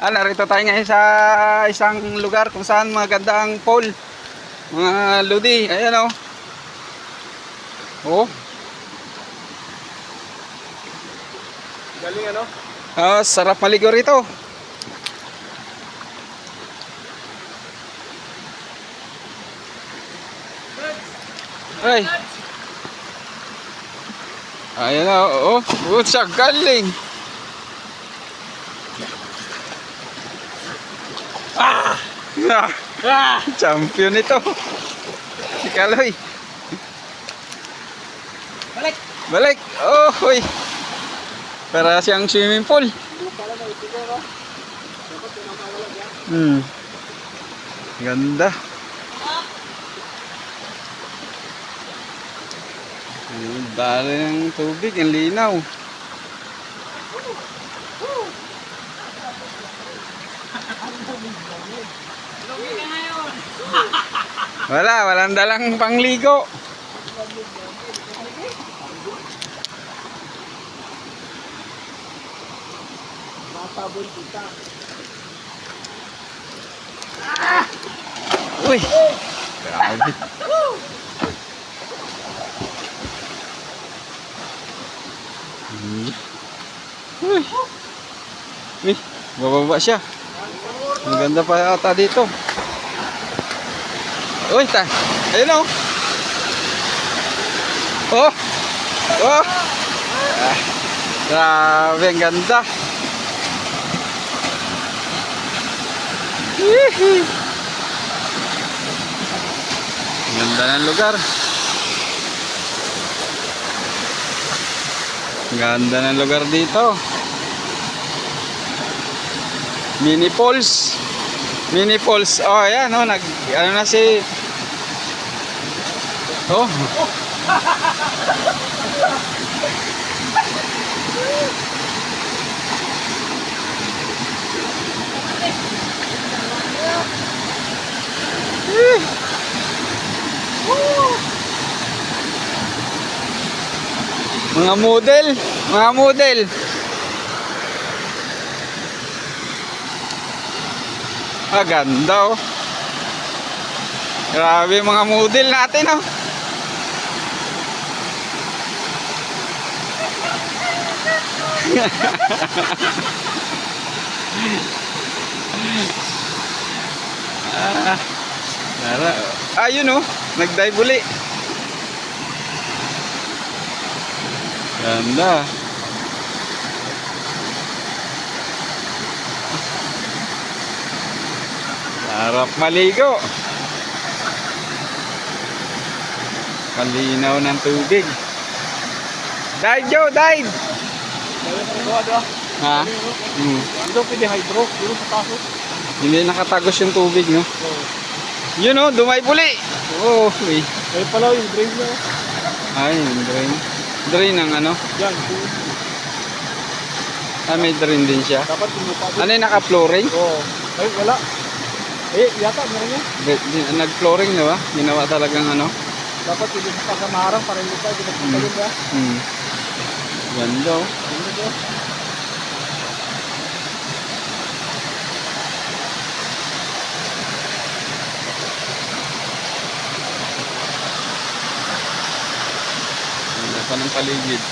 Ah, narito tayo ngayon sa isang lugar kung saan maganda ang pole. Mga ludi, ayan oh. Oh, Galing ano? ah, sarap maligo rito. Ay. Ayan na, oh. Oh, siya galing. Ah! Ah! Champion ito. Si Kaloy. Balik! Balik. Oh, hoy. Para siyang swimming pool. Hmm. Ganda. Ang dali ng tubig, ang linaw. Wala, walang dalang pangligo. Matabon kita. Uy! Grabe. Uy! Uy! Bababa siya. Ang ganda pa ata dito. Uy! Ta! Ayun o! Oh! Oh! Ah, grabe, ang ganda. Hihi! Ganda ng lugar. Ganda ng lugar dito. Mini Falls. Mini Falls. Oh, ayan, oh, nag ano na si Oh. Mga model, mga model. Ah, ganda oh. Grabe mga model natin oh. ah, Tara. Ayun oh, nag-dive uli. Ganda. Sarap maligo. Kalinaw ng tubig. Dive Joe, dive! Ito? Ha? Hmm. Dito pwede hydro. Dito sa taso. Hindi nakatagos yung tubig, no? Oo. Yun oh, dumay puli. Oh, uy. Ayun pala yung drain niya. Ay, yung drain. Drain ng ano? Yan. Ah, may drain din siya. Dapat doon. Ano yung naka-flooring? Oo. Ay, wala. Eh, yata meron yan. Nag-flooring, di ba? Ginawa talagang ano? Dapat pwede sa kasamaharang para hindi tayo pinapunta Hmm. doon ba? Hmm. Ganda oh. Ano ba? Ganda pa ng paligid.